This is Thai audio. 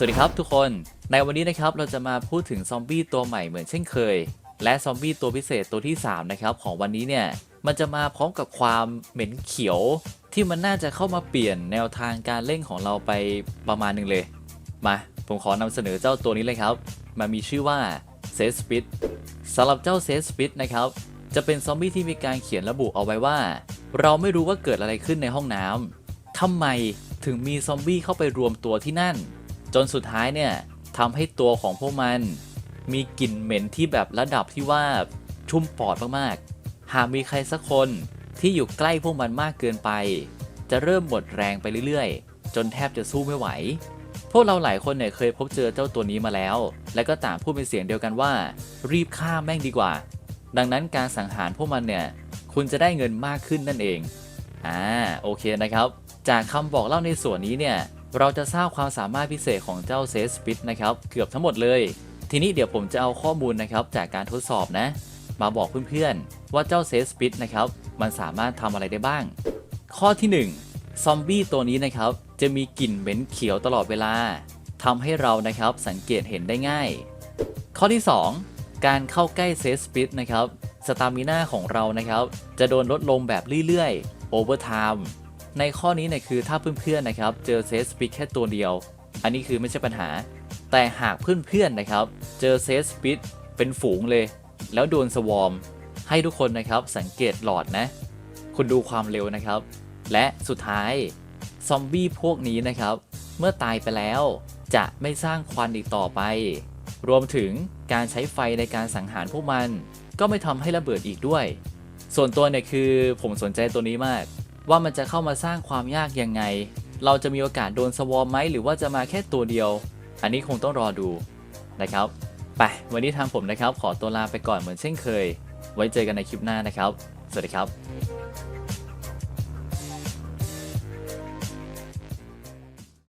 สวัสดีครับทุกคนในวันนี้นะครับเราจะมาพูดถึงซอมบี้ตัวใหม่เหมือนเช่นเคย และซอมบี้ตัวพิเศษตัวที่ 3 นะครับ ของวันนี้เนี่ย มันจะมาพร้อมกับความเหม็นเขียว ที่มันน่าจะเข้ามาเปลี่ยนแนวทางการเล่นของเราไปประมาณหนึ่งเลย มา ผมขอนำเสนอเจ้าตัวนี้เลยครับ มันมีชื่อว่าเซสปิดสำหรับเจ้าเซสปิดนะครับ จะเป็นซอมบี้ที่มีการเขียนระบุเอาไว้ว่า เราไม่รู้ว่าเกิดอะไรขึ้นในห้องน้ำทำไมถึงมีซอมบี้เข้าไปรวมตัวที่นั่น จนสุดท้ายเนี่ยทำให้ตัวของพวกมันมีกลิ่นเหม็นที่แบบระดับที่ว่าชุ่มปอดมากๆ หากมีใครสักคนที่อยู่ใกล้พวกมันมากเกินไป จะเริ่มหมดแรงไปเรื่อยๆ จนแทบจะสู้ไม่ไหว พวกเราหลายคนเนี่ยเคยพบเจอเจ้าตัวนี้มาแล้ว และก็ต่างพูดเป็นเสียงเดียวกันว่า รีบฆ่าแม่งดีกว่า ดังนั้นการสังหารพวกมันเนี่ยคุณจะได้เงินมากขึ้นนั่นเอง อ่าโอเคนะครับ จากคำบอกเล่าในส่วนนี้เนี่ย เราจะทราบความสามารถพิเศษของเจ้าเซสปิดนะครับเกือบทั้งหมดเลย ทีนี้เดี๋ยวผมจะเอาข้อมูลนะครับจากการทดสอบนะ มาบอกเพื่อนๆ ว่าเจ้าเซสปิดนะครับมันสามารถทำอะไรได้บ้าง ข้อที่ 1 ซอมบี้ตัวนี้นะครับจะมีกลิ่นเหม็นเขียวตลอดเวลาทำให้เรานะครับสังเกตเห็นได้ง่าย ข้อที่ 2 การเข้าใกล้เซสปิดนะครับสตามิน่าของเรานะครับจะโดนลดลงแบบเรื่อยๆโอเวอร์ไทม์ ในข้อนี้เนี่ยคือถ้าเพื่อนๆนะครับเจอเซสปิดแค่ตัวเดียว อันนี้คือไม่ใช่ปัญหา แต่หากเพื่อนๆนะครับเจอเซสปิดเป็นฝูงเลย แล้วโดนสวอมให้ทุกคนนะครับสังเกตหลอดนะ คุณดูความเร็วนะครับ และสุดท้ายซอมบี้พวกนี้นะครับ เมื่อตายไปแล้วจะไม่สร้างควันอีกต่อไป รวมถึงการใช้ไฟในการสังหารพวกมัน ก็ไม่ทำให้ระเบิดอีกด้วย ส่วนตัวเนี่ยคือผมสนใจตัวนี้มาก ว่ามันจะเข้ามาสร้างความยากยังไง เราจะมีโอกาสโดนสวอมไหมหรือว่าจะมาแค่ตัวเดียว อันนี้คงต้องรอดูนะครับไปวันนี้ทางผมนะครับ ขอตัวลาไปก่อนเหมือนเช่นเคย ไว้เจอกันในคลิปหน้านะครับ สวัสดีครับ